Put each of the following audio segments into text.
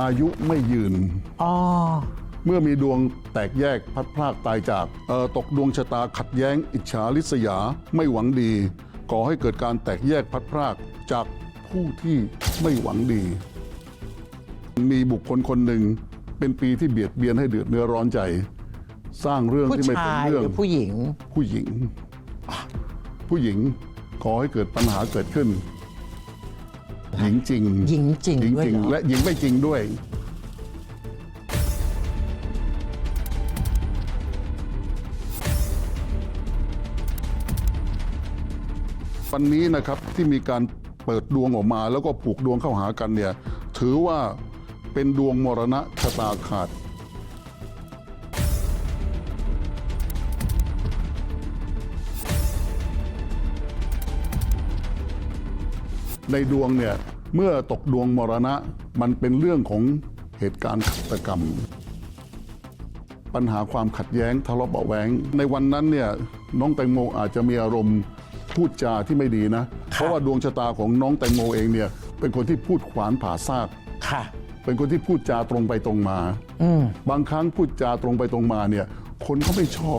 อายุไม่ยืน อ๋อ เมื่อมีดวงแตกแยกพัดพรากตายจากเอ่อตกดวงชะตาขัดแย้ง อิจฉาริษยาไม่หวังดีก่อให้เกิดการแตกแยกพัดพรากจากผู้ที่ไม่หวังดี มีบุคคลคนหนึ่งเป็นปีที่เบียดเบียนให้เดือดเนื้อร้อนใจ สร้างเรื่องผู้ที่ไม่เป็นชายเรื่องหรือผู้หญิง ผู้หญิงผู้หญิงขอให้เกิดปัญหาเกิดขึ้น หญิงจริงหญิงจริงหญิงด้วยจริง เหรอ และหญิงไม่จริงด้วย วันนี้นะครับที่มีการเปิดดวงออกมา แล้วก็ผูกดวงเข้าหากันเนี่ยถือว่าเป็นดวงมรณะชะตาขาด ในดวงเนี่ยเมื่อตกดวงมรณะมันเป็นเรื่องของเหตุการณ์ฆาตกรรม ปัญหาความขัดแย้งทะเลาะเบาะแวงในวันนั้นเนี่ยน้องแตงโมอาจจะมีอารมณ์พูดจาที่ไม่ดีนะ เพราะว่าดวงชะตาของน้องแตงโมเองเนี่ยเป็นคนที่พูดขวานผ่าซาก ค่ะ เป็นคนที่พูดจาตรงไปตรงมาอืมบางครั้งพูดจาตรงไปตรงมาเนี่ยคนเขาไม่ชอบ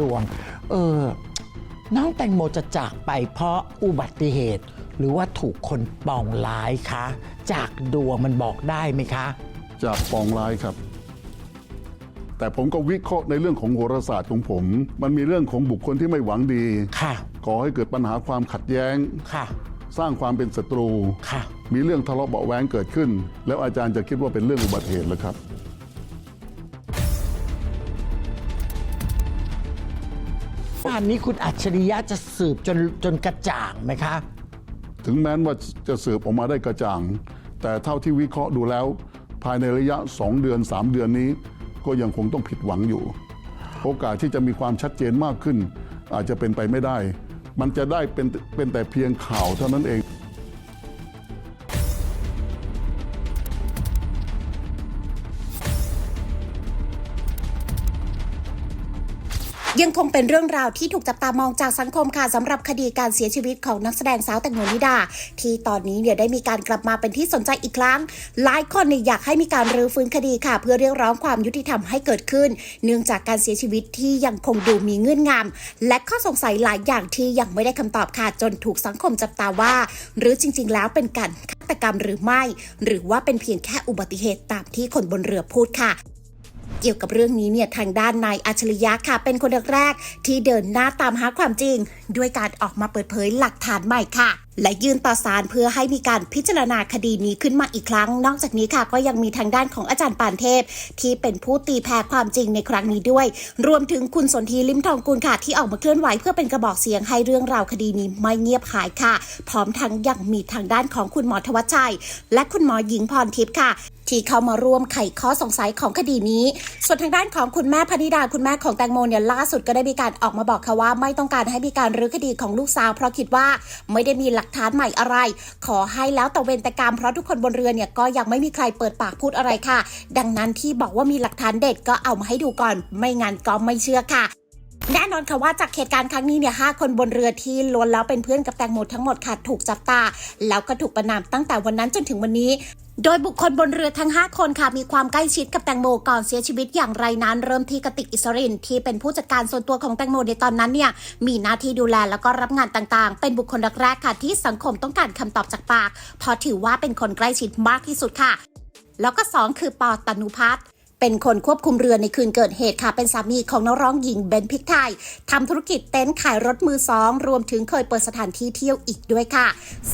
ดวง เออ น้องแตงโมจะจากไปเพราะอุบัติเหตุ หรือว่าถูกคนปองร้ายคะ จากดวงมันบอกได้ไหมคะ จากปองร้ายครับ แต่ผมก็วิเคราะห์ในเรื่องของโหราศาสตร์ของผม มันมีเรื่องของบุคคลที่ไม่หวังดีค่ะ ก่อให้เกิดปัญหาความขัดแย้ง ค่ะ สร้างความเป็นศัตรู ค่ะ มีเรื่องทะเลาะเบาะแว้งเกิดขึ้น แล้วอาจารย์จะคิดว่าเป็นเรื่องอุบัติเหตุเหรือครับ อันนี้คุณอัจฉริยะจะสืบจนจนกระจ่างไหมคะ ถึงแม้ว่าจะสืบออกมาได้กระจ่าง แต่เท่าที่วิเคราะห์ดูแล้ว ภายในระยะ 2 เดือน 3 เดือนนี้ ก็ยังคงต้องผิดหวังอยู่ โอกาสที่จะมีความชัดเจนมากขึ้น อาจจะเป็นไปไม่ได้ มันจะได้เป็นเป็นแต่เพียงข่าวเท่านั้นเอง ยังคงเป็นเรื่องราวที่ถูกจับตามองจากสังคมค่ะสำหรับคดีการเสียชีวิตของนักแสดงสาวแตงโมนิดา ที่ตอนนี้เนี่ยได้มีการกลับมาเป็นที่สนใจอีกครั้ง หลายคนเนี่ยอยากให้มีการรื้อฟื้นคดีค่ะ เพื่อเรียกร้องความยุติธรรมให้เกิดขึ้น เนื่องจากการเสียชีวิตที่ยังคงดูมีเงื่อนงำและข้อสงสัยหลายอย่างที่ยังไม่ได้คำตอบค่ะ จนถูกสังคมจับตาว่า หรือจริง ๆ แล้วเป็นการฆาตกรรมหรือไม่ หรือว่าเป็นเพียงแค่อุบัติเหตุตามที่คนบนเรือพูดค่ะ เกี่ยวกับเรื่องนี้เนี่ยทางด้านนายอัจฉริยะค่ะ เป็นคนแรกๆที่เดินหน้าตามหาความจริง ด้วยการออกมาเปิดเผยหลักฐานใหม่ค่ะ และยื่นต่อศาลเพื่อให้มีการพิจารณาคดีนี้ขึ้นมาอีกครั้ง นอกจากนี้ค่ะก็ยังมีทางด้านของอาจารย์ปานเทพ ที่เป็นผู้ตีแผ่ความจริงในครั้งนี้ด้วย รวมถึงคุณสนธิลิมทองกุลค่ะที่ออกมาเคลื่อนไหวเพื่อเป็นกระบอกเสียงให้เรื่องราวคดีนี้ไม่เงียบหายค่ะ พร้อมทั้งยังมีทางด้านของคุณหมอทวัชชัย และคุณหมอหญิงพรทิพย์ค่ะที่เข้ามาร่วมไขข้อสงสัยของคดีนี้ ส่วนทางด้านของคุณแม่พนิดาคุณแม่ของแตงโมเนี่ยล่าสุดก็ได้มีการออกมาบอกค่ะว่า ไม่ต้องการให้มีการรื้อคดีของลูกสาว เพราะคิดว่าไม่ได้มีหลักฐานใหม่อะไร ขอให้แล้วแต่เวรแต่กรรมเพราะทุกคนบนเรือเนี่ยก็ยังไม่มีใครเปิดปากพูดอะไรค่ะ ดังนั้นที่บอกว่ามีหลักฐานเด็ดก็เอามาให้ดูก่อน ไม่งั้นก็ไม่เชื่อค่ะแน่นอนค่ะว่าจากเหตุการณ์ครั้งนี้เนี่ยห้าคนบนเรือที่ล้วนแล้วเป็นเพื่อนกับแตงโมทั้งหมดค่ะถูกจับตา แล้วก็ถูกประนามตั้งแต่วันนั้นจนถึงวันนี้ โดยบุคคลบนเรือทั้ง 5 คนค่ะมีความใกล้ชิดกับแตงโมก่อนเสียชีวิตอย่างไรนั้น เริ่มที่กติกอิสรินที่เป็นผู้จัดการส่วนตัวของแตงโมในตอนนั้นเนี่ยมีหน้าที่ดูแลแล้วก็รับงานต่างๆ เป็นบุคคลแรกๆค่ะที่สังคมต้องการคำตอบจากปากเพราะถือว่าเป็นคนใกล้ชิดมากที่สุดค่ะ แล้วก็ 2 คือปอตนุพัฒน์ เป็นคนควบคุมเรือในคืนเกิดเหตุค่ะ เป็นสามีของนักร้องหญิงเบนพิกไทยทำธุรกิจเต็นท์ขายรถมือสอง รวมถึงเคยเปิดสถานที่เที่ยวอีกด้วยค่ะ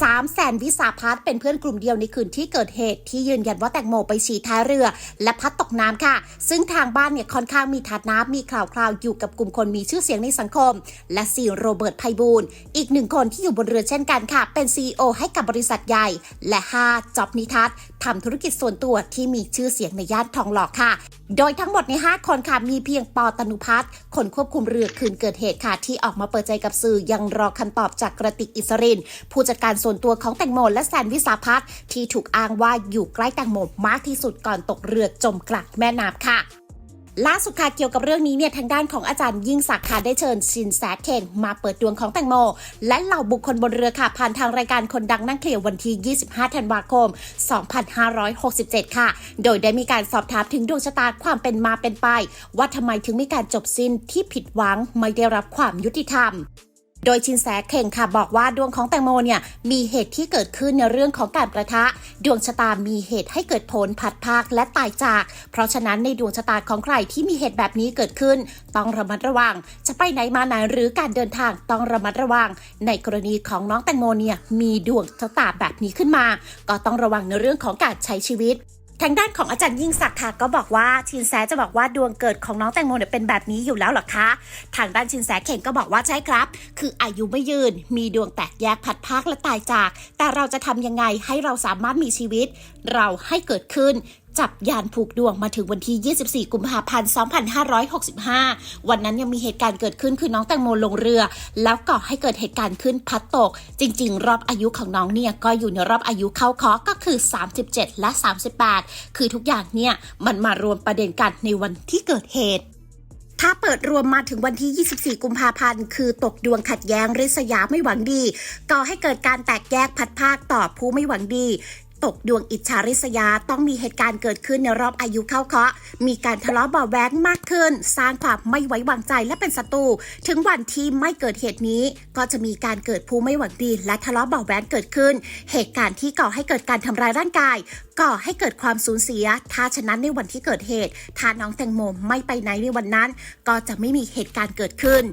สามแสนวิสาพัฒน์เป็นเพื่อนกลุ่มเดียวในคืนที่เกิดเหตุ ที่ยืนยันว่าแตงโมไปฉี่ท้ายเรือ และพัดตกน้ำค่ะ ซึ่งทางบ้านเนี่ยค่อนข้างมีฐานะมีข่าวคราวอยู่กับกลุ่มคนมีชื่อเสียงในสังคม และสี่โรเบิร์ตไพบูลอีกหนึ่งคนที่อยู่บนเรือเช่นกันค่ะ เป็น CEO ให้กับบริษัทใหญ่ และ5จ็อบนิทัศ ทำธุรกิจส่วนตัวที่มีชื่อเสียงในย่านทองหล่อค่ะ โดยทั้งหมดใน 5 คนค่ะมีเพียงปอตนุพัฒน์คนควบคุมเรือคืนเกิดเหตุค่ะ ที่ออกมาเปิดใจกับสื่อยังรอคำตอบจากกระติกอิสริน ผู้จัดการส่วนตัวของแตงโมและแซนวิสาพัฒน์ที่ถูกอ้างว่าอยู่ใกล้แตงโมมากที่สุดก่อนตกเรือจมกลักแม่น้ำค่ะ ล่าสุดค่ะเกี่ยวกับเรื่องนี้เนี่ยทางด้านของอาจารย์ยิ่งศักดิ์ค่ะได้เชิญชินแสเข่งมาเปิดดวงของแตงโม และเหล่าบุคคลบนเรือค่ะ ผ่านทางรายการคนดังนั่งเคลียร์วันที่ 25 ธันวาคม 2567 ค่ะ โดยได้มีการสอบถามถึงดวงชะตาความเป็นมาเป็นไป ว่าทำไมถึงมีการจบสิ้นที่ผิดหวังไม่ได้รับความยุติธรรม โดยชินแสเข่งค่ะบอกว่าดวงของแตงโมเนี่ยมีเหตุที่เกิดขึ้นในเรื่องของการประทะ ดวงชะตามีเหตุให้เกิดผลผัดภาคและตายจาก เพราะฉะนั้นในดวงชะตาของใครที่มีเหตุแบบนี้เกิดขึ้น ต้องระมัดระวัง จะไปไหนมาไหนหรือการเดินทางต้องระมัดระวัง ในกรณีของน้องแตงโมเนี่ยมีดวงชะตาแบบนี้ขึ้นมา ก็ต้องระวังในเรื่องของการใช้ชีวิต ทางด้านของอาจารย์ยิ่งศักดิ์ค่ะก็บอกว่าชินแสจะบอกว่าดวงเกิดของน้องแตงโมเนี่ยเป็นแบบนี้อยู่แล้วหรอคะทางด้านชินแสเข่งก็บอกว่าใช่ครับ คืออายุไม่ยืน มีดวงแตกแยกพัดพากและตายจาก แต่เราจะทำยังไงให้เราสามารถมีชีวิต เราให้เกิดขึ้น จับยานผูกดวงมาถึงวันที่ 24 กุมภาพันธ์ 2565 วันนั้นยังมีเหตุการณ์เกิดขึ้นคือน้องแตงโมลงเรือ แล้วก่อให้เกิดเหตุการณ์ขึ้นพัดตก จริง ๆ รอบอายุของน้องเนี่ยก็อยู่ในรอบอายุเข้าคาะก็คือ 37 และ 38 คือทุกอย่างเนี่ยมันมารวมประเด็นกันในวันที่เกิดเหตุถ้าเปิดรวมมาถึงวันที่ 24 กุมภาพันธ์ คือตกดวงขัดแย้งริษยาไม่หวังดี ก่อให้เกิดการแตกแยกพัดภาคต่อผู้ไม่หวังดี ตกดวงอิจฉาริษยา ต้องมีเหตุการณ์เกิดขึ้นในรอบอายุเข้าเคาะ มีการทะเลาะเบาะแว้งมากขึ้น สร้างความไม่ไว้วางใจและเป็นศัตรูถึงวันที่ไม่เกิดเหตุนี้ ก็จะมีการเกิดผู้ไม่หวังดี และทะเลาะเบาะแว้งเกิดขึ้น เหตุการณ์ที่ก่อให้เกิดการทำร้ายร่างกาย ก่อให้เกิดความสูญเสีย ถ้าฉะนั้นในวันที่เกิดเหตุถ้าน้องแตงโมไม่ไปไหนในวันนั้น ก็จะไม่มีเหตุการณ์เกิดขึ้น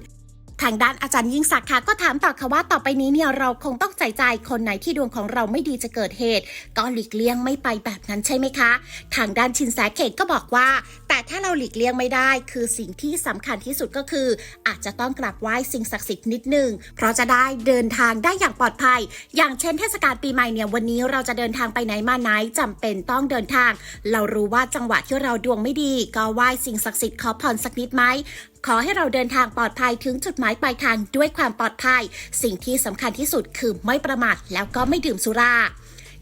ทางด้านอาจารย์ยิ่งศักดิ์ค่ะก็ถามต่อค่ะว่าต่อไปนี้เนี่ยเราคงต้องใส่ใจคนไหนที่ดวงของเราไม่ดีจะเกิดเหตุ ก็หลีกเลี่ยงไม่ไปแบบนั้นใช่ไหมคะ ทางด้านชินแสเขตก็บอกว่า แต่ถ้าเราหลีกเลี่ยงไม่ได้ คือสิ่งที่สำคัญที่สุดก็คือ อาจจะต้องกราบไหว้สิ่งศักดิ์สิทธิ์นิดนึงเพราะจะได้เดินทางได้อย่างปลอดภัย อย่างเช่นเทศกาลปีใหม่เนี่ยวันนี้เราจะเดินทางไปไหนมาไหนจำเป็นต้องเดินทาง เรารู้ว่าจังหวะที่เราดวงไม่ดี ก็ไหว้สิ่งศักดิ์สิทธิ์ขอพรสักนิดไหม ขอให้เราเดินทางปลอดภัยถึงจุดหมายปลายทางด้วยความปลอดภัย สิ่งที่สำคัญที่สุดคือไม่ประมาทแล้วก็ไม่ดื่มสุรา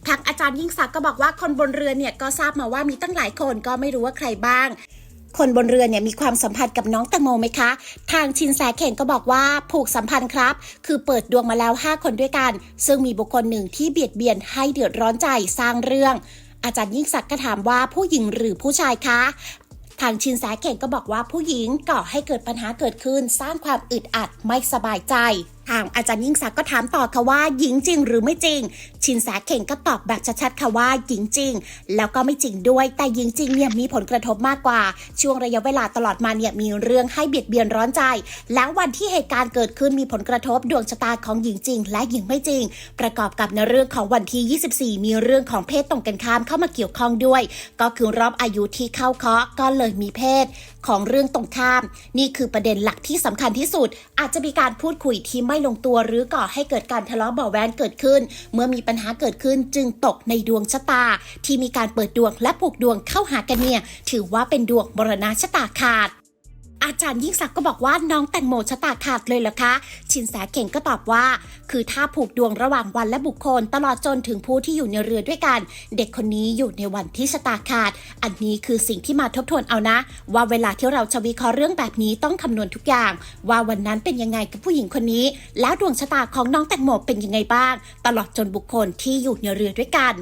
ทางอาจารย์ยิ่งศักดิ์ก็บอกว่าคนบนเรือเนี่ยก็ทราบมาว่ามีตั้งหลายคนก็ไม่รู้ว่าใครบ้าง คนบนเรือเนี่ยมีความสัมพันธ์กับน้องแตงโมไหมคะ ทางชินแสเข่งก็บอกว่าผูกสัมพันธ์ครับ คือเปิดดวงมาแล้ว 5 คนด้วยกัน ซึ่งมีบุคคลหนึ่งที่เบียดเบียนให้เดือดร้อนใจสร้างเรื่องอาจารย์ยิ่งศักดิ์ก็ถามว่าผู้หญิงหรือผู้ชายคะ ทางชินแสเข่งก็บอกว่าผู้หญิงก่อให้เกิดปัญหาเกิดขึ้น สร้างความอึดอัดไม่สบายใจ ทางอาจารย์ยิ่งศักดิ์ก็ถามต่อค่ะว่าหญิงจริงหรือไม่จริง ชินแสเข่งก็ตอบแบบชัดๆค่ะว่าหญิงจริง แล้วก็ไม่จริงด้วย แต่หญิงจริงเนี่ยมีผลกระทบมากกว่า ช่วงระยะเวลาตลอดมาเนี่ยมีเรื่องให้เบียดเบียนร้อนใจ แล้ววันที่เหตุการณ์เกิดขึ้นมีผลกระทบดวงชะตาของหญิงจริง และหญิงไม่จริง ประกอบกับในเรื่องของวันที่ 24 มีเรื่องของเพศตรงกันข้ามเข้ามาเกี่ยวข้องด้วย ก็คือรอบอายุที่เข้าเคาะก็เลยมีเพศของเรื่องตรงข้าม นี่คือประเด็นหลักที่สำคัญที่สุด อาจจะมีการพูดคุยที่ไม่ลงตัว หรือก่อให้เกิดการทะเลาะเบาะแว้งเกิดขึ้น เมื่อมีปัญหาเกิดขึ้นจึงตกในดวงชะตา ที่มีการเปิดดวงและผูกดวงเข้าหากันเนี่ยถือว่าเป็นดวงบรณะชะตาขาด อาจารย์ยิ่งศักดิ์ก็บอกว่าน้องแตงโมชะตาขาดเลยเหรอคะ ชินแสเข่งก็ตอบว่า คือถ้าผูกดวงระหว่างวันและบุคคล ตลอดจนถึงผู้ที่อยู่ในเรือด้วยกัน เด็กคนนี้อยู่ในวันที่ชะตาขาด อันนี้คือสิ่งที่มาทบทวนเอานะ ว่าเวลาที่เราจะวิเคราะห์เรื่องแบบนี้ต้องคำนวณทุกอย่าง ว่าวันนั้นเป็นยังไงกับผู้หญิงคนนี้ แล้วดวงชะตาของน้องแตงโมเป็นยังไงบ้าง ตลอดจนบุคคลที่อยู่ในเรือด้วยกัน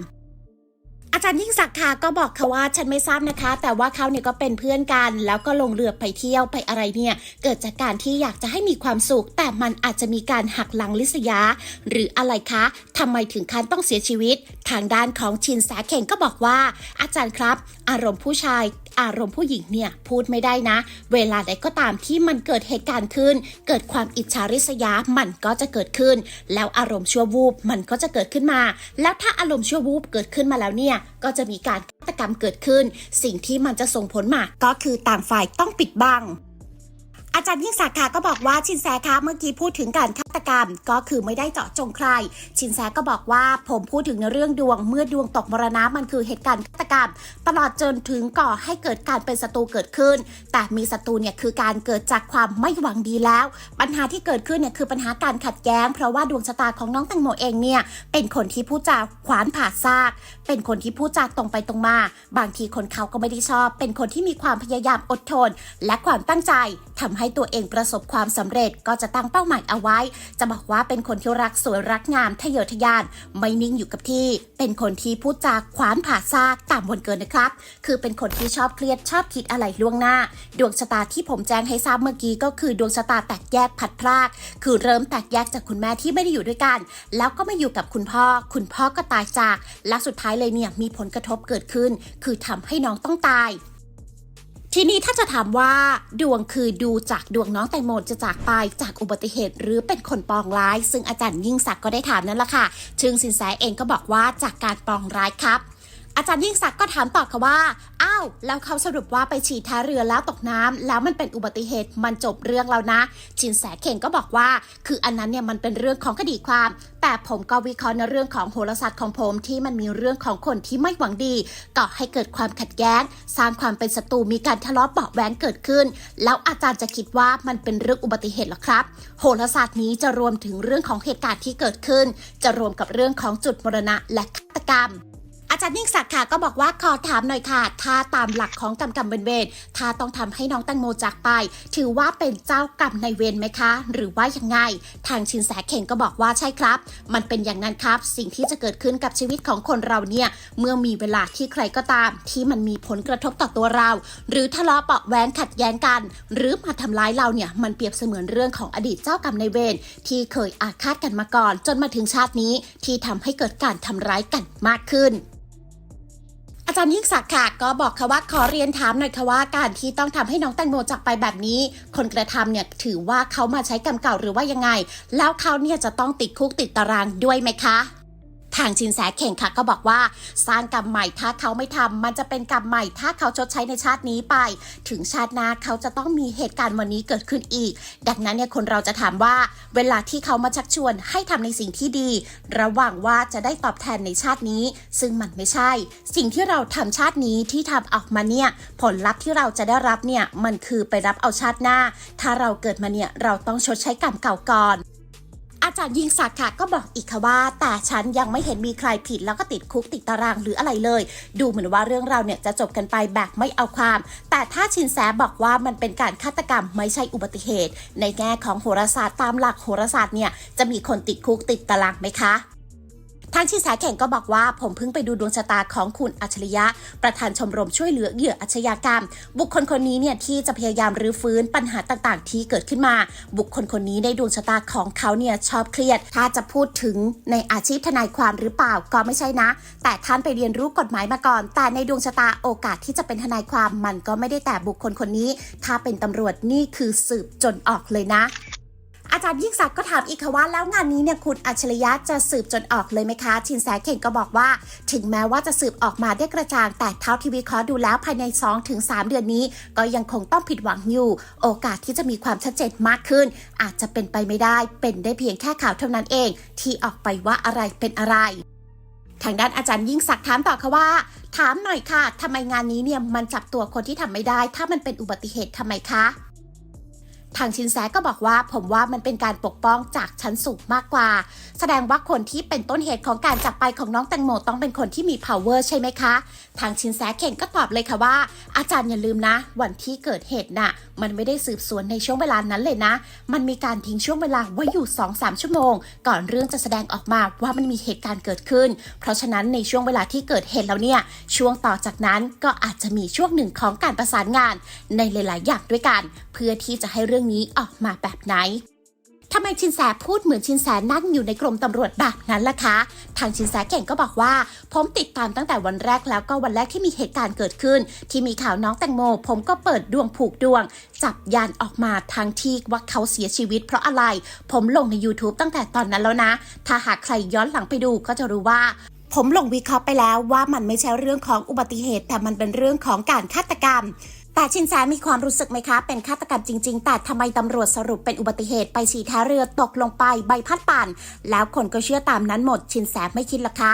อาจารย์ยิ่งศักดิ์ค่ะก็บอกค่ะว่าฉันไม่ทราบนะคะ แต่ว่าเขาเนี่ยก็เป็นเพื่อนกัน แล้วก็ลงเรือไปเที่ยวไปอะไรเนี่ย เกิดจากการที่อยากจะให้มีความสุข แต่มันอาจจะมีการหักหลังลิษยา หรืออะไรคะทำไมถึงขั้นต้องเสียชีวิต ทางด้านของชินแสเข่งก็บอกว่า อาจารย์ครับ อารมณ์ผู้ชาย อารมณ์ผู้หญิงเนี่ยพูดไม่ได้นะ เวลาใดก็ตามที่มันเกิดเหตุการณ์ขึ้น เกิดความอิจฉาริษยามันก็จะเกิดขึ้น แล้วอารมณ์ชั่ววูบมันก็จะเกิดขึ้นมา แล้วถ้าอารมณ์ชั่ววูบเกิดขึ้นมาแล้วเนี่ยก็จะมีการฆาตกรรมเกิดขึ้น สิ่งที่มันจะส่งผลมาก็คือต่างฝ่ายต้องปิดบัง อาจารย์ยิ่งศักดิ์ค่ะก็บอกว่าชินแสคะเมื่อกี้พูดถึงการ ตกรรมก็คือไม่ได้เจาะจงใคร ชินแสก็บอกว่าผมพูดถึงในเรื่องดวงเมื่อดวงตกมรณะมันคือเหตุการณ์ฆาตกรรมตลอดจนถึงก่อให้เกิดการเป็นศัตรูเกิดขึ้น แต่มีศัตรูเนี่ยคือการเกิดจากความไม่หวังดีแล้ว ปัญหาที่เกิดขึ้นเนี่ยคือปัญหาการขัดแย้ง เพราะว่าดวงชะตาของน้องแตงโมเองเนี่ยเป็นคนที่พูดจาขวานผ่าซาก เป็นคนที่พูดจาตรงไปตรงมา บางทีคนเขาก็ไม่ได้ชอบ เป็นคนที่มีความพยายามอดทน และความตั้งใจทำให้ตัวเองประสบความสำเร็จก็จะตั้งเป้าหมายเอาไว้จะบอกว่าเป็นคนที่รักสวยรักงามทะเยอทะยาน ไม่นิ่งอยู่กับที่ เป็นคนที่พูดจาขวานผ่าซากตามวันเกินนะครับ คือเป็นคนที่ชอบเครียดชอบคิดอะไรล่วงหน้า ดวงชะตาที่ผมแจ้งให้ทราบเมื่อกี้ก็คือดวงชะตาแตกแยกผัดพราก คือเริ่มแตกแยกจากคุณแม่ที่ไม่ได้อยู่ด้วยกัน แล้วก็มาอยู่กับคุณพ่อ คุณพ่อก็ตายจาก และสุดท้ายเลยเนี่ยมีผลกระทบเกิดขึ้น คือทำให้น้องต้องตาย ทีนี้ถ้าจะถามว่าดวงคือดูจากดวงน้องแตงโมจะจากไปจากอุบัติเหตุ หรือเป็นคนปองร้าย ซึ่งอาจารย์ยิ่งศักดิ์ก็ได้ถามนั่นแหละค่ะ ซึ่งสินแสเองก็บอกว่าจากการปองร้ายครับ อาจารย์ยิ่งศักดิ์ก็ถามต่อค่ะว่า อ้าว แล้วเขาสรุปว่าไปฉีดท้าเรือแล้วตกน้ำแล้วมันเป็นอุบัติเหตุมันจบเรื่องแล้วนะ ชินแสเข่งก็บอกว่า คืออันนั้นเนี่ยมันเป็นเรื่องของคดีความ แต่ผมก็วิเคราะห์ในเรื่องของโหราศาสตร์ของผมที่มันมีเรื่องของคนที่ไม่หวังดีก่อให้เกิดความขัดแย้ง สร้างความเป็นศัตรูมีการทะเลาะเบาะแว้งเกิดขึ้น แล้วอาจารย์จะคิดว่ามันเป็นเรื่องอุบัติเหตุหรอครับ โหราศาสตร์นี้จะรวมถึงเรื่องของเหตุการณ์ที่เกิดขึ้น จะรวมกับเรื่องของจุดมรณะและฆาตกรรม อาจารย์ยิ่งศักดิ์ค่ะก็บอกว่าขอถามหน่อยค่ะ ถ้าตามหลักของกรรมกรรมเวรเวรถ้าต้องทำให้น้องแตงโมจากไป ถือว่าเป็นเจ้ากรรมในเวรไหมคะ หรือว่ายังไง ทางชินแสเข่งก็บอกว่าใช่ครับ มันเป็นอย่างนั้นครับ สิ่งที่จะเกิดขึ้นกับชีวิตของคนเราเนี่ยเมื่อมีเวลาที่ใครก็ตาม ที่มันมีผลกระทบต่อตัวเรา หรือทะเลาะเบาะแว้งขัดแย้งกัน หรือมาทำร้ายเราเนี่ยมันเปรียบเสมือนเรื่องของอดีตเจ้ากรรมในเวรที่เคยอาฆาตกันมาก่อน จนมาถึงชาตินี้ที่ทำให้เกิดการทำร้ายกันมากขึ้น อาจารย์ยิ่งศักดิ์ค่ะก็บอกค่ะว่าขอเรียนถามหน่อยค่ะว่าการที่ต้องทำให้น้องแตงโมจากไปแบบนี้ คนกระทำเนี่ยถือว่าเขามาใช้กรรมเก่าหรือว่ายังไง แล้วเขาเนี่ยจะต้องติดคุกติดตารางด้วยไหมคะ ทางชินแสเข่งค่ะก็บอกว่า สร้างกรรมใหม่ถ้าเขาไม่ทำมันจะเป็นกรรมใหม่ถ้าเขาชดใช้ในชาตินี้ไป ถึงชาติหน้าเขาจะต้องมีเหตุการณ์วันนี้เกิดขึ้นอีก ดังนั้นเนี่ยคนเราจะถามว่า เวลาที่เขามาชักชวนให้ทำในสิ่งที่ดี ระหว่างว่าจะได้ตอบแทนในชาตินี้ ซึ่งมันไม่ใช่ สิ่งที่เราทำชาตินี้ที่ทำออกมาเนี่ยผลลัพธ์ที่เราจะได้รับเนี่ยมันคือไปรับเอาชาติหน้า ถ้าเราเกิดมาเนี่ยเราต้องชดใช้กรรมเก่าก่อน อาจารย์ยิงศักดิ์ค่ะก็บอกอีกค่ะว่า แต่ฉันยังไม่เห็นมีใครผิดแล้วก็ติดคุกติดตารางหรืออะไรเลย ดูเหมือนว่าเรื่องเราวเนี่ยจะจบกันไปแบบไม่เอาความ แต่ถ้าชินแสบอกว่ามันเป็นการฆาตกรรมไม่ใช่อุบัติเหตุ ในแง่ของโหราศาสตร์ตามหลักโหราศาสตร์เนี่ยจะมีคนติดคุกติดตารางไหมคะ ทางชินแสแข่งก็บอกว่า ผมเพิ่งไปดูดวงชะตาของคุณอัจฉริยะ ประธานชมรมช่วยเหลือเหยื่ออาชญากรรม บุคคลคนนี้เนี่ยที่จะพยายามรื้อฟื้นปัญหาต่างๆ ที่เกิดขึ้นมา บุคคลคนนี้ในดวงชะตาของเขาเนี่ยชอบเครียด ถ้าจะพูดถึงในอาชีพทนายความหรือเปล่าก็ไม่ใช่นะ แต่ท่านไปเรียนรู้กฎหมายมาก่อน แต่ในดวงชะตาโอกาสที่จะเป็นทนายความมันก็ไม่ได้แต่บุคคลคนนี้ ถ้าเป็นตำรวจนี่คือสืบจนออกเลยนะ อาจารย์ยิ่งศักดิ์ก็ถามอีกค่ะว่าแล้วงานนี้เนี่ยคุณอัจฉริยะจะสืบจนออกเลยไหมคะ ชินแสเข่งก็บอกว่า ถึงแม้ว่าจะสืบออกมาได้กระจ่างแต่เท่าที่วิเคราะห์ดูแล้วภายใน 2-3 เดือนนี้ ก็ยังคงต้องผิดหวังอยู่ โอกาสที่จะมีความชัดเจนมากขึ้น อาจจะเป็นไปไม่ได้ เป็นได้เพียงแค่ข่าวเท่านั้นเอง ที่ออกไปว่าอะไรเป็นอะไร ทางด้านอาจารย์ยิ่งศักดิ์ถามต่อค่ะว่าถามหน่อยค่ะทำไมงานนี้เนี่ยมันจับตัวคนที่ทำไม่ได้ ถ้ามันเป็นอุบัติเหตุทำไมคะ ทางชินแสก็บอกว่าผมว่ามันเป็นการปกป้องจากชั้นสูงมากกว่า แสดงว่าคนที่เป็นต้นเหตุของการจากไปของน้องแตงโมต้องเป็นคนที่มี power ใช่ไหมคะ ทางชินแสเข่งก็ตอบเลยค่ะว่า อาจารย์อย่าลืมนะ วันที่เกิดเหตุน่ะ มันไม่ได้สืบสวนในช่วงเวลานั้นเลยนะ มันมีการทิ้งช่วงเวลาไว้อยู่ 2-3 ชั่วโมง ก่อนเรื่องจะแสดงออกมาว่ามันมีเหตุการณ์เกิดขึ้น เพราะฉะนั้นในช่วงเวลาที่เกิดเหตุแล้วเนี่ยช่วงต่อจากนั้นก็อาจจะมีช่วงหนึ่งของการประสานงาน ในหลาย ๆ อย่างด้วยกัน เพื่อที่จะให้เรื่องนี้ออกมาแบบไหนทำไมชินแสพูดเหมือนชินแสนั่งอยู่ในกรมตำรวจแบบนั้นล่ะคะ ทางชินแสเก่งก็บอกว่า ผมติดตามตั้งแต่วันแรกแล้วก็วันแรกที่มีเหตุการณ์เกิดขึ้น ที่มีข่าวน้องแตงโม ผมก็เปิดดวงผูกดวง จับยานออกมาทางที่ว่าเขาเสียชีวิตเพราะอะไร ผมลงใน YouTube ตั้งแต่ตอนนั้นแล้วนะ ถ้าหากใครย้อนหลังไปดูก็จะรู้ว่าผมลงวิเคราะห์ไปแล้วว่ามันไม่ใช่เรื่องของอุบัติเหตุ แต่มันเป็นเรื่องของการฆาตกรรม แต่ชินแสมีความรู้สึกไหมคะ เป็นฆาตกรรมจริง ๆ แต่ทำไมตำรวจสรุปเป็นอุบัติเหตุไปฉี่ท้าเรือตกลงไปใบพัดป่าน แล้วคนก็เชื่อตามนั้นหมด ชินแสไม่คิดหรอคะ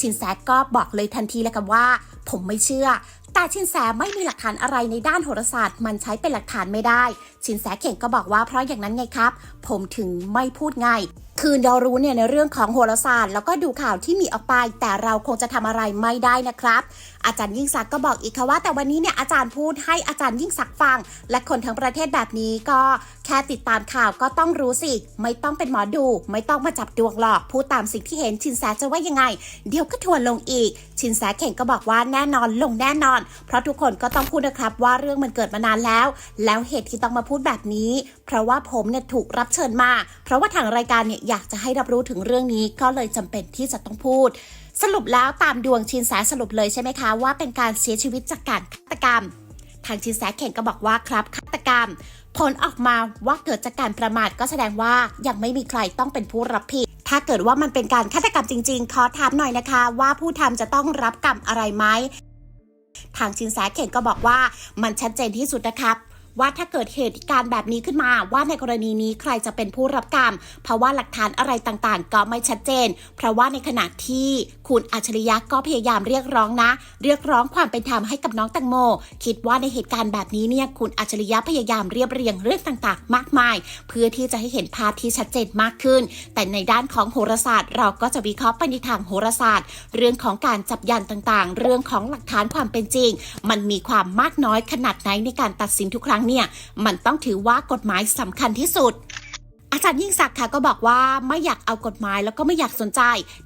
ชินแสก็บอกเลยทันทีเลยค่ะว่า ผมไม่เชื่อ แต่ชินแสไม่มีหลักฐานอะไรในด้านโหราศาสตร์ มันใช้เป็นหลักฐานไม่ได้ ชินแสเข่งก็บอกว่าเพราะอย่างนั้นไงครับ ผมถึงไม่พูดไงคือเรารู้เนี่ยในเรื่องของโหราศาสตร์แล้วก็ดูข่าวที่มีออกไป แต่เราคงจะทำอะไรไม่ได้นะครับ อาจารย์ยิ่งศักดิ์ก็บอกอีกค่ะว่า แต่วันนี้เนี่ยอาจารย์พูดให้อาจารย์ยิ่งศักดิ์ฟัง และคนทั้งประเทศแบบนี้ก็แค่ติดตามข่าวก็ต้องรู้สิ ไม่ต้องเป็นหมอดู ไม่ต้องมาจับดวงหรอกพูดตามสิ่งที่เห็นชินแสจะว่ายังไง เดี๋ยวก็ทวนลงอีก ชินแสเข่งก็บอกว่าแน่นอนลงแน่นอน เพราะทุกคนก็ต้องพูดนะครับว่าเรื่องมันเกิดมานานแล้ว แล้วเหตุที่ต้องมาพูดแบบนี้ เพราะว่าผมเนี่ยถูกรับเชิญมา เพราะว่าทางรายการเนี่ยอยากจะให้รับรู้ถึงเรื่องนี้ก็เลยจำเป็นที่จะต้องพูด สรุปแล้วตามดวงชินแสสรุปเลยใช่ไหมคะว่าเป็นการเสียชีวิตจากการฆาตกรรม ทางชินแสเข่งก็บอกว่าครับฆาตกรรม ผลออกมาว่าเกิดจากการประมาทก็แสดงว่ายังไม่มีใครต้องเป็นผู้รับผิด ถ้าเกิดว่ามันเป็นการฆาตกรรมจริงๆ ขอถามหน่อยนะคะ ว่าผู้ทำจะต้องรับกรรมอะไรไหมทางชินแสเข่งก็บอกว่ามันชัดเจนที่สุดนะครับ ว่าถ้าเกิดเหตุการณ์แบบนี้ขึ้นมา ว่าในกรณีนี้ใครจะเป็นผู้รับกรรม เพราะว่าหลักฐานอะไรต่างๆ ก็ไม่ชัดเจน เพราะว่าในขณะที่คุณอัจฉริยะก็พยายามเรียกร้องนะ เรียกร้องความเป็นธรรมให้กับน้องแตงโม คิดว่าในเหตุการณ์แบบนี้เนี่ยคุณอัจฉริยะพยายามเรียบเรียงเรื่องต่างๆ มากมาย เพื่อที่จะให้เห็นภาพที่ชัดเจนมากขึ้น แต่ในด้านของโหราศาสตร์ เราก็จะวิเคราะห์ไปในทางโหราศาสตร์ เรื่องของการจับยันต่างๆ เรื่องของหลักฐานความเป็นจริง มันมีความมากน้อยขนาดไหนในการตัดสินทุกครั้งเนี่ยมันต้องถือว่ากฎหมายสำคัญที่สุดอาจารย์ยิ่งศักดิ์ค่ะก็บอกว่าไม่อยากเอากฎหมายแล้วก็ไม่อยากสนใจ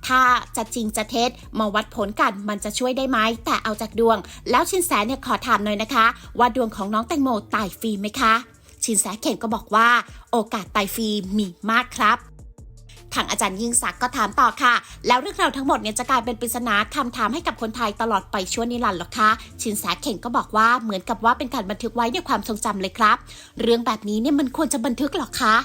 ถ้าจะจริงจะเท็จมาวัดผลกันมันจะช่วยได้ไหมแต่เอาจากดวง แล้วชินแสเนี่ยขอถามหน่อยนะคะ ว่าดวงของน้องแตงโมตายฟรีไหมคะ ชินแสเข่งก็บอกว่า โอกาสตายฟรีมีมากครับ ทางอาจารย์ยิ่งศักดิ์ก็ถามต่อค่ะ แล้วเรื่องราวทั้งหมดเนี่ยจะกลายเป็นปริศนาคำถามให้กับคนไทยตลอดไปชั่วนิรันดร์หรอคะชินแสเข่งก็บอกว่าเหมือนกับว่าเป็นการบันทึกไว้ในความทรงจำเลยครับ เรื่องแบบนี้เนี่ยมันควรจะบันทึกหรอคะ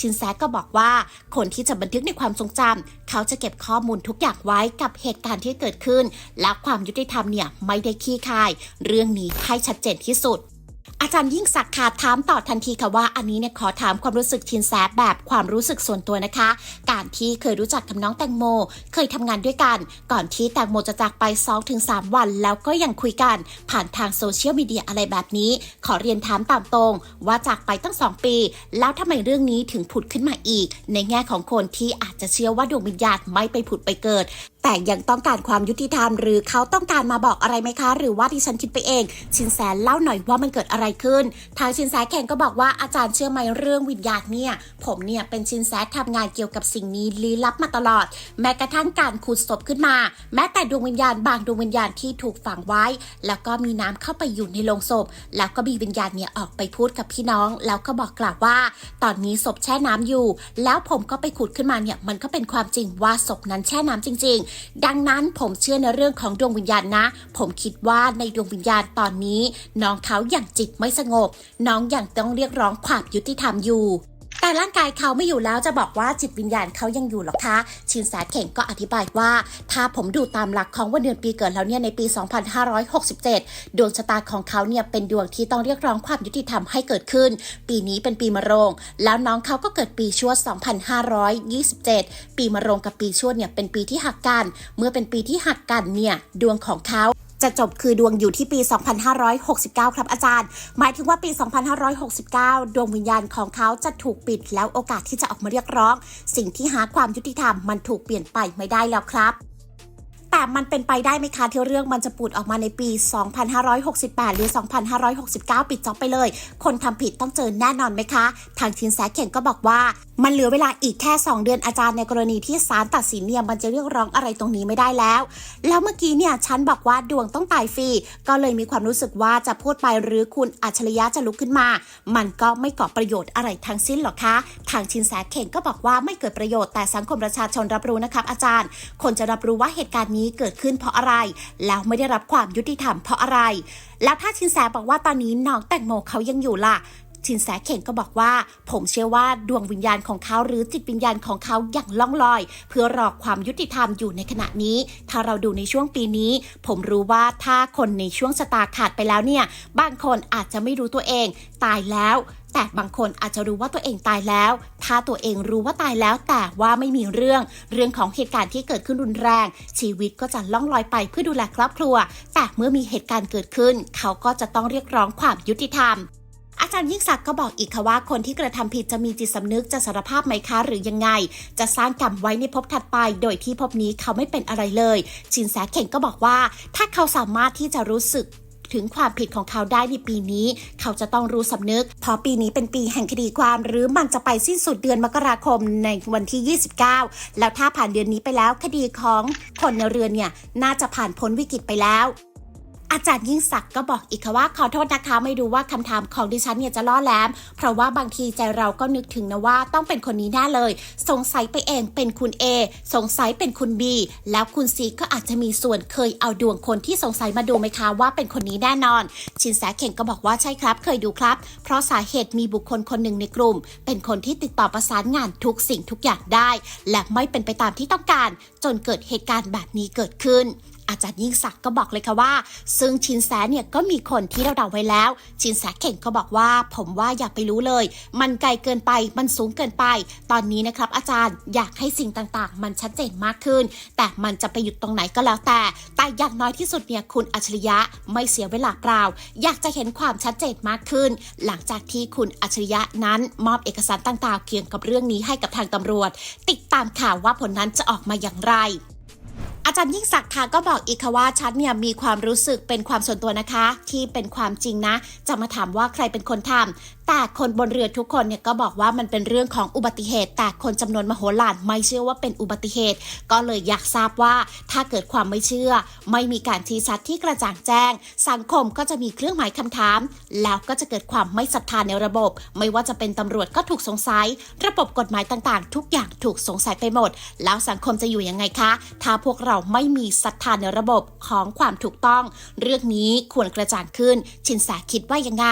ชินแสก็บอกว่าคนที่จะบันทึกในความทรงจำเขาจะเก็บข้อมูลทุกอย่างไว้กับเหตุการณ์ที่เกิดขึ้น และความยุติธรรมเนี่ยไม่ได้ขี้คาย เรื่องนี้ให้ชัดเจนที่สุด อาจารย์ยิ่งศักดิ์ค่ะถามต่อทันทีค่ะว่าอันนี้เนี่ยขอถามความรู้สึกชินแสแบบความรู้สึกส่วนตัวนะคะ การที่เคยรู้จักกับน้องแตงโม เคยทำงานด้วยกัน ก่อนที่แตงโมจะจากไป 2-3 วัน แล้วก็ยังคุยกัน ผ่านทางโซเชียลมีเดียอะไรแบบนี้ ขอเรียนถามตามตรง ว่าจากไปตั้ง 2 ปี แล้วทำไมเรื่องนี้ถึงผุดขึ้นมาอีก ในแง่ของคนที่อาจจะเชื่อว่าดวงวิญญาณไม่ไปผุดไปเกิด แต่ยังต้องการความยุติธรรม หรือเขาต้องการมาบอกอะไรไหมคะ หรือว่าที่ฉันคิดไปเอง ชินแสเล่าหน่อยว่ามันเกิดอะไรขึ้น ทางชินแสแข่งก็บอกว่าอาจารย์เชื่อไหมเรื่องวิญญาณเนี่ย ผมเนี่ยเป็นชินแสทำงานเกี่ยวกับสิ่งนี้ลี้ลับมาตลอด แม้กระทั่งการขุดศพขึ้นมา แม้แต่ดวงวิญญาณบางดวงวิญญาณที่ถูกฝังไว้ แล้วก็มีน้ำเข้าไปอยู่ในโลงศพ แล้วก็มีวิญญาณเนี่ยออกไปพูดกับพี่น้อง แล้วก็บอกกล่าวว่า ตอนนี้ศพแช่น้ำอยู่ แล้วผมก็ไปขุดขึ้นมาเนี่ยมันก็เป็นความจริงว่าศพนั้นแช่น้ำจริงๆดังนั้นผมเชื่อในเรื่องของดวงวิญญาณนะ ผมคิดว่าในดวงวิญญาณตอนนี้ น้องเขาอย่างจิตไม่สงบ น้องอย่างต้องเรียกร้องความยุติธรรมอยู่ แต่ร่างกายเขาไม่อยู่แล้วจะบอกว่าจิตวิญญาณเขายังอยู่หรอกคะชินแสเข่งก็อธิบายว่า ถ้าผมดูตามหลักของวันเดือนปีเกิดแล้วเนี่ยในปี 2567 ดวงชะตาของเขาเนี่ยเป็นดวงที่ต้องเรียกร้องความยุติธรรมให้เกิดขึ้น ปีนี้เป็นปีมะโรง แล้วน้องเขาก็เกิดปีชวด 2527 ปีมะโรงกับปีชวดเนี่ยเป็นปีที่หักกัน เมื่อเป็นปีที่หักกันเนี่ยดวงของเขา จะจบคือดวงอยู่ที่ปี 2569 ครับอาจารย์ หมายถึงว่าปี 2569 ดวงวิญญาณของเขาจะถูกปิดแล้วโอกาสที่จะออกมาเรียกร้อง สิ่งที่หาความยุติธรรมมันถูกเปลี่ยนไปไม่ได้แล้วครับ แต่มันเป็นไปได้ไหมคะที่เรื่องมันจะปูดออกมาในปี 2568 หรือ 2569 ปิดจ็อบไปเลย คนทำผิดต้องเจอแน่นอนไหมคะ ทางชินแสเข่งก็บอกว่า มันเหลือเวลาอีกแค่ 2 เดือนอาจารย์ในกรณีที่ศาลตัดสินเนี่ยมันจะเรียกร้องอะไรตรงนี้ไม่ได้แล้ว แล้วเมื่อกี้เนี่ยฉันบอกว่าดวงต้องตายฟรี ก็เลยมีความรู้สึกว่าจะพูดไปหรือคุณอัจฉริยะจะลุกขึ้นมา มันก็ไม่ก่อประโยชน์อะไรทั้งสิ้นหรอกคะ ทางชินแสเข่งก็บอกว่าไม่เกิดประโยชน์แต่สังคมประชาชนรับรู้นะครับอาจารย์ คนจะรับรู้ว่าเหตุการณ์นี้เกิดขึ้นเพราะอะไร แล้วไม่ได้รับความยุติธรรมเพราะอะไร แล้วถ้าชินแสบอกว่าตอนนี้น้องแตงโมเขายังอยู่ล่ะ ชินแสเข่งก็บอกว่า ผมเชื่อว่าดวงวิญญาณของเขาหรือจิตวิญญาณของเขาอย่างล่องลอย เพื่อรอความยุติธรรมอยู่ในขณะนี้ ถ้าเราดูในช่วงปีนี้ ผมรู้ว่าถ้าคนในช่วงชะตาขาดไปแล้วเนี่ยบางคนอาจจะไม่รู้ตัวเอง ตายแล้วแต่บางคนอาจจะรู้ว่าตัวเองตายแล้ว ถ้าตัวเองรู้ว่าตายแล้วแต่ว่าไม่มีเรื่อง เรื่องของเหตุการณ์ที่เกิดขึ้นรุนแรง ชีวิตก็จะล่องลอยไปเพื่อดูแลครอบครัว แต่เมื่อมีเหตุการณ์เกิดขึ้น เขาก็จะต้องเรียกร้องความยุติธรรม อาจารย์ยิ่งศักดิ์ก็บอกอีกค่ะว่าคนที่กระทำผิดจะมีจิตสำนึกจะสารภาพไหมคะหรือยังไง จะสร้างกรรมไว้ในภพถัดไป โดยที่ภพนี้เขาไม่เป็นอะไรเลย ชินแสเข่งก็บอกว่า ถ้าเขาสามารถที่จะรู้สึกถึงความผิดของเขาได้ในปีนี้ เขาจะต้องรู้สำนึก เพราะปีนี้เป็นปีแห่งคดีความ หรือมันจะไปสิ้นสุดเดือนมกราคมในวันที่ 29 แล้วถ้าผ่านเดือนนี้ไปแล้วคดีของคนในเรือนเนี่ยน่าจะผ่านพ้นวิกฤตไปแล้ว อาจารย์ยิ่งศักดิ์ก็บอกอีกค่ะว่าขอโทษนะคะ ไม่รู้ว่าคำถามของดิฉันเนี่ยจะล่อแหลม เพราะว่าบางทีใจเราก็นึกถึงนะว่าต้องเป็นคนนี้แน่เลย สงสัยไปเองเป็นคุณ A สงสัยเป็นคุณ B แล้วคุณ C ก็อาจจะมีส่วนเคยเอาดวงคนที่สงสัยมาดูไหมคะว่าเป็นคนนี้แน่นอน ชินแสเข่งก็บอกว่าใช่ครับ เคยดูครับ เพราะสาเหตุมีบุคคลคนหนึ่งในกลุ่ม เป็นคนที่ติดต่อประสานงานทุกสิ่งทุกอย่างได้ และไม่เป็นไปตามที่ต้องการ จนเกิดเหตุการณ์แบบนี้เกิดขึ้น อาจารย์ยิ่งศักดิ์ก็บอกเลยค่ะว่า ซึ่งชินแสเนี่ยก็มีคนที่เราเดาไว้แล้ว ชินแสเข่งก็บอกว่า ผมว่าอย่าไปรู้เลย มันไกลเกินไปมันสูงเกินไป ตอนนี้นะครับ อาจารย์อยากให้สิ่งต่างๆ มันชัดเจนมากขึ้น แต่มันจะไปหยุดตรงไหนก็แล้วแต่ แต่อย่างน้อยที่สุดเนี่ยคุณอัจฉริยะไม่เสียเวลาเปล่า อยากจะเห็นความชัดเจนมากขึ้น หลังจากที่คุณอัจฉริยะนั้น มอบเอกสารต่างๆ เกี่ยวกับเรื่องนี้ให้กับทางตำรวจ ติดตามข่าวว่าผลนั้นจะออกมาอย่างไร อาจารย์ยิ่งศักดิ์ค่ะก็บอกอีกค่ะว่าชัดเนี่ยมีความรู้สึกเป็นความส่วนตัวนะคะ ที่เป็นความจริงนะ จะมาถามว่าใครเป็นคนทำ แต่คนบนเรือทุกคนเนี่ยก็บอกว่ามันเป็นเรื่องของอุบัติเหตุ แต่คนจำนวนมโหฬารไม่เชื่อว่าเป็นอุบัติเหตุ ก็เลยอยากทราบว่าถ้าเกิดความไม่เชื่อ ไม่มีการชี้ชัดที่กระจ่างแจ้ง สังคมก็จะมีเครื่องหมายคำถาม แล้วก็จะเกิดความไม่ศรัทธาในระบบ ไม่ว่าจะเป็นตำรวจก็ถูกสงสัย ระบบกฎหมายต่างๆ ทุกอย่างถูกสงสัยไปหมด แล้วสังคมจะอยู่ยังไงคะ ถ้าพวกเราไม่มีศรัทธาในระบบของความถูกต้อง เรื่องนี้ควรกระจ่างขึ้น ชินแสคิดว่ายังไง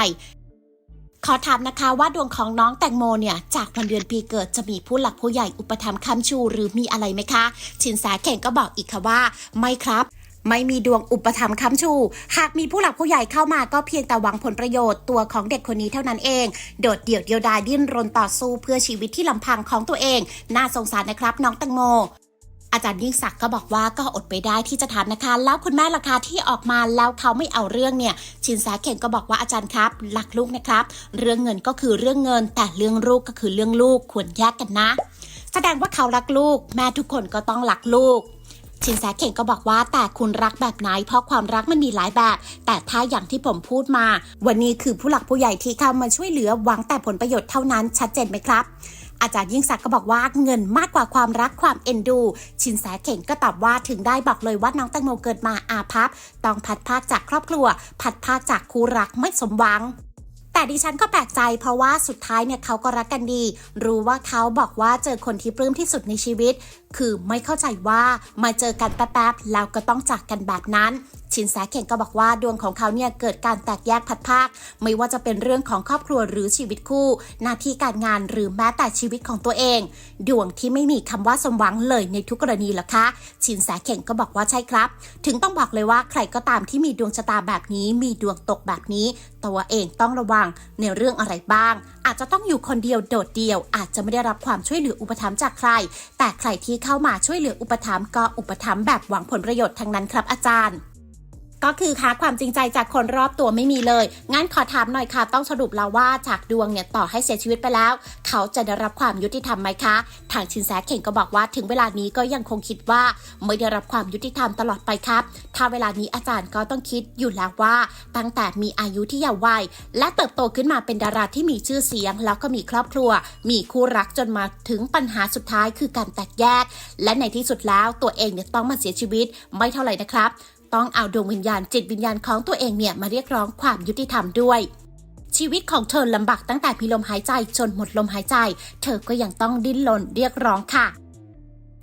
ขอถามนะคะว่าดวงของน้องแตงโมเนี่ยจากวันเดือนปีเกิดจะมีผู้หลักผู้ใหญ่อุปถัมภ์ค้ำชูหรือมีอะไรไหมคะ ชินแสเข่งก็บอกอีกค่ะว่า ไม่ครับไม่มีดวงอุปถัมภ์ค้ำชู หากมีผู้หลักผู้ใหญ่เข้ามาก็เพียงแต่หวังผลประโยชน์ตัวของเด็กคนนี้เท่านั้นเอง โดดเดี่ยวเดียวดายดิ้นรนต่อสู้เพื่อชีวิตที่ลำพังของตัวเอง น่าสงสารนะครับน้องแตงโม อาจารย์ยิ่งศักดิ์ก็บอกว่าก็อดไปได้ที่จะถามนะคะ แล้วคุณแม่ล่ะคะที่ออกมาแล้วเขาไม่เอาเรื่องเนี่ยชินแสเข่งก็บอกว่าอาจารย์ครับหลักลูกนะครับ เรื่องเงินก็คือเรื่องเงิน แต่เรื่องลูกก็คือเรื่องลูกควรแยกกันนะ แสดงว่าเขารักลูก แม่ทุกคนก็ต้องรักลูกชินแสเข่งก็บอกว่าแต่คุณรักแบบไหน เพราะความรักมันมีหลายแบบ แต่ถ้าอย่างที่ผมพูดมา วันนี้คือผู้หลักผู้ใหญ่ที่เข้ามาช่วยเหลือหวังแต่ผลประโยชน์เท่านั้นชัดเจนไหมครับ อาจารย์ยิ่งศักดิ์ก็บอกว่าเงินมากกว่าความรักความเอ็นดู ชินแสเข่งก็ตอบว่าถึงได้บอกเลยว่าน้องแตงโมเกิดมาอาภัพต้องพัดภาคจากครอบครัวพัดภาคจากคู่รักไม่สมหวังแต่ดิฉันก็แปลกใจเพราะว่าสุดท้ายเนี่ยเขาก็รักกันดี รู้ว่าเขาบอกว่าเจอคนที่ปลื้มที่สุดในชีวิต คือไม่เข้าใจว่ามาเจอกันแป๊บๆแล้วก็ต้องจากกันแบบนั้น ชินแสเข่งก็บอกว่าดวงของเขาเนี่ยเกิดการแตกแยกพัดภาค ไม่ว่าจะเป็นเรื่องของครอบครัวหรือชีวิตคู่ หน้าที่การงานหรือแม้แต่ชีวิตของตัวเอง ดวงที่ไม่มีคำว่าสมหวังเลยในทุกกรณีหรอคะ ชินแสเข่งก็บอกว่าใช่ครับ ถึงต้องบอกเลยว่าใครก็ตามที่มีดวงชะตาแบบนี้ มีดวงตกแบบนี้ ตัวเองต้องระวังในเรื่องอะไรบ้าง อาจจะต้องอยู่คนเดียวโดดเดี่ยว อาจจะไม่ได้รับความช่วยเหลืออุปถัมภ์จากใคร แต่ใครที่เข้ามาช่วยเหลืออุปถัมภ์ก็อุปถัมภ์แบบหวังผลประโยชน์ทั้งนั้นครับอาจารย์ ก็คือค่ะความจริงใจจากคนรอบตัวไม่มีเลย งั้นขอถามหน่อยค่ะ ต้องสรุปแล้วว่าจากดวงเนี่ยต่อให้เสียชีวิตไปแล้ว เขาจะได้รับความยุติธรรมไหมคะ ทางชินแสเข่งก็บอกว่าถึงเวลานี้ก็ยังคงคิดว่าไม่ได้รับความยุติธรรมตลอดไปครับ ถ้าเวลานี้อาจารย์ก็ต้องคิดอยู่แล้วว่า ตั้งแต่มีอายุที่เยาว์วัย และเติบโตขึ้นมาเป็นดาราที่มีชื่อเสียง แล้วก็มีครอบครัว มีคู่รักจนมาถึงปัญหาสุดท้ายคือการแตกแยก และในที่สุดแล้วตัวเองเนี่ยต้องมาเสียชีวิตไม่เท่าไหร่นะครับ ต้องเอาดวงวิญญาณจิตวิญญาณของตัวเองเนี่ยมาเรียกร้องความยุติธรรมด้วย ชีวิตของเธอลำบากตั้งแต่พีลมหายใจจนหมดลมหายใจ เธอก็ยังต้องดิ้นรนเรียกร้องค่ะ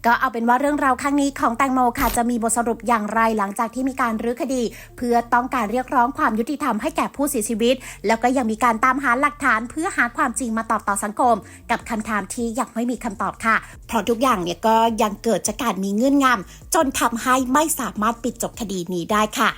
ก็เอาเป็นว่าเรื่องราวครั้งนี้ของแตงโมค่ะจะมีบทสรุปอย่างไรหลังจากที่มีการรื้อคดี เพื่อต้องการเรียกร้องความยุติธรรมให้แก่ผู้เสียชีวิต แล้วก็ยังมีการตามหาหลักฐานเพื่อหาความจริงมาตอบต่อสังคม กับคำถามที่ยังไม่มีคำตอบค่ะ เพราะทุกอย่างเนี่ยก็ยังเกิดจากการมีเงื่อนงำจนทำให้ไม่สามารถปิดจบคดีนี้ได้ค่ะ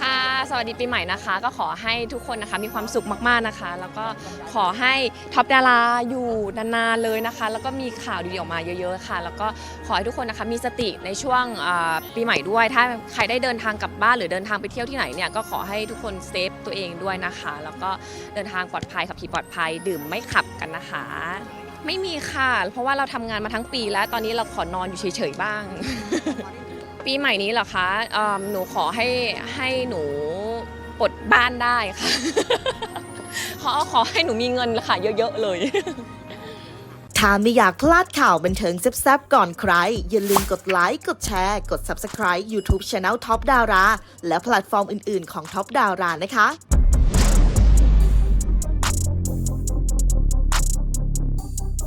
ค่ะ สวัสดีปีใหม่นะคะ ก็ขอให้ทุกคนนะคะมีความสุขมากๆนะคะ แล้วก็ขอให้ท็อปดาราอยู่นานๆเลยนะคะ แล้วก็มีข่าวดีๆออกมาเยอะๆค่ะ แล้วก็ขอให้ทุกคนนะคะมีสติในช่วงอ่าปีใหม่ด้วย ถ้าใครได้เดินทางกลับบ้านหรือเดินทางไปเที่ยวที่ไหนเนี่ยก็ขอให้ทุกคนเซฟตัวเองด้วยนะคะ แล้วก็เดินทางปลอดภัยขับขี่ปลอดภัยดื่มไม่ขับกันนะคะ ไม่มีค่ะ เพราะว่าเราทำงานมาทั้งปีแล้วตอนนี้เราขอนอนอยู่เฉยๆบ้าง ปีใหม่นี้เหรอคะเอิ่มหนูขอให้ให้หนูปลดบ้านได้ค่ะ ขอขอให้หนูมีเงินค่ะ เยอะๆเลย ถ้าไม่อยากพลาดข่าวบันเทิงแซ่บๆก่อนใคร อย่าลืมกดไลค์ กดแชร์ กด Subscribe YouTube Channel Top Dara และแพลตฟอร์มอื่นๆของ Top Dara นะคะ